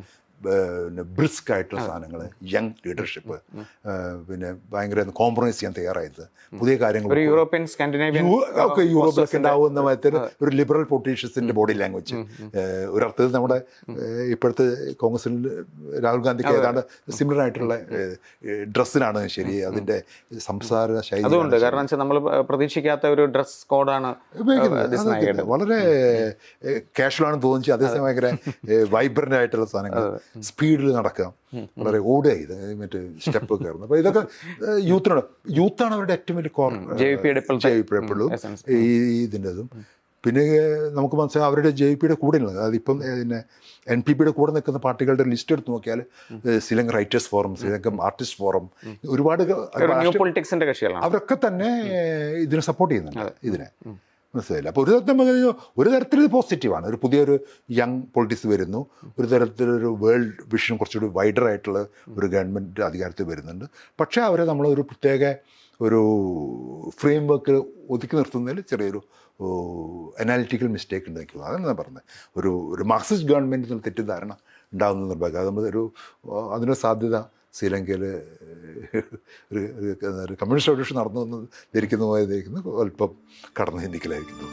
ബ്രിസ്ക് ആയിട്ടുള്ള സാധനങ്ങൾ യങ് ലീഡർഷിപ്പ് പിന്നെ ഭയങ്കര കോംപ്രമൈസ് ചെയ്യാൻ തയ്യാറായത്. പുതിയ കാര്യങ്ങൾ യൂറോപ്യൻ സ്കാൻഡിനേവിയൻ ഒക്കെ യൂറോപ്പിലൊക്കെ ഉണ്ടാവുന്ന വിധത്തിൽ ഒരു ലിബറൽ പൊട്ടീഷ്യസിന്റെ ബോഡി ലാംഗ്വേജ് ഒരർത്ഥത്തിൽ നമ്മുടെ ഇപ്പോഴത്തെ കോൺഗ്രസിൽ രാഹുൽ ഗാന്ധിക്ക് ഏതാണ്ട് സിമിലർ ആയിട്ടുള്ള ഡ്രസ്സിനാണ് ശരി അതിന്റെ സംസാര ശൈലി അതുകൊണ്ട് കാരണം വെച്ചാൽ നമ്മൾ പ്രതീക്ഷിക്കാത്ത ഒരു ഡ്രസ് കോഡാണ് വളരെ ആണെന്ന് തോന്നിച്ച് അതേസമയം ഭയങ്കര വൈബ്രന്റ് ആയിട്ടുള്ള സാധനങ്ങൾ. സ്പീഡിൽ നടക്കാം. വളരെ ഓടുക. ഇത് മറ്റേ സ്റ്റെപ്പ് കയറുന്നു അപ്പൊ ഇതൊക്കെ യൂത്തിനോട് യൂത്താണ് അവരുടെ ഏറ്റവും വലിയ കോർ ഈ ഇതിന്റെതും. പിന്നെ നമുക്ക് മനസ്സിലാവും അവരുടെ ജെ പിയുടെ കൂടെ ഉള്ളത്. അതിപ്പം പിന്നെ എൻ പി പിയുടെ കൂടെ നിൽക്കുന്ന പാർട്ടികളുടെ ലിസ്റ്റ് എടുത്ത് നോക്കിയാൽ Sri Lanka writers forum Sri Lanka artist forum ഒരുപാട് അവരൊക്കെ തന്നെ ഇതിനെ സപ്പോർട്ട് ചെയ്യുന്നുണ്ട് ഇതിനെ. മനസ്സിലായില്ല. അപ്പോൾ ഒരു തരത്തിൽ നമുക്ക് ഒരു തരത്തിൽ ഇത് പോസിറ്റീവാണ് ഒരു പുതിയൊരു യങ് പൊളിറ്റിക്സ് വരുന്നു. ഒരു തരത്തിലൊരു വേൾഡ് വിഷൻ കുറച്ചുകൂടി വൈഡർ ആയിട്ടുള്ള ഒരു ഗവൺമെന്റ് അധികാരത്തിൽ വരുന്നുണ്ട്. പക്ഷേ അവരെ നമ്മൾ ഒരു പ്രത്യേക ഒരു ഫ്രെയിം വർക്ക് ഒതുക്കി നിർത്തുന്നതിൽ ചെറിയൊരു അനാലിറ്റിക്കൽ മിസ്റ്റേക്ക് ഉണ്ട് എനിക്ക് അതാണ് ഞാൻ പറഞ്ഞത്. ഒരു ഒരു മാർക്സിസ്റ്റ് ഗവൺമെന്റിന് തെറ്റിദ്ധാരണ ഉണ്ടാകുന്ന നിർഭാഗ്യം അത് ഒരു അതിനൊരു സാധ്യത ശ്രീലങ്കയിൽ ഒരു കമ്മ്യൂണിസ്റ്റ് റവല്യൂഷൻ നടന്നു എന്ന് ധരിക്കുന്നതുമായി പോലെ ധരിക്കുന്നു അല്പം കടന്നു ചിന്തിക്കലായിരിക്കുന്നു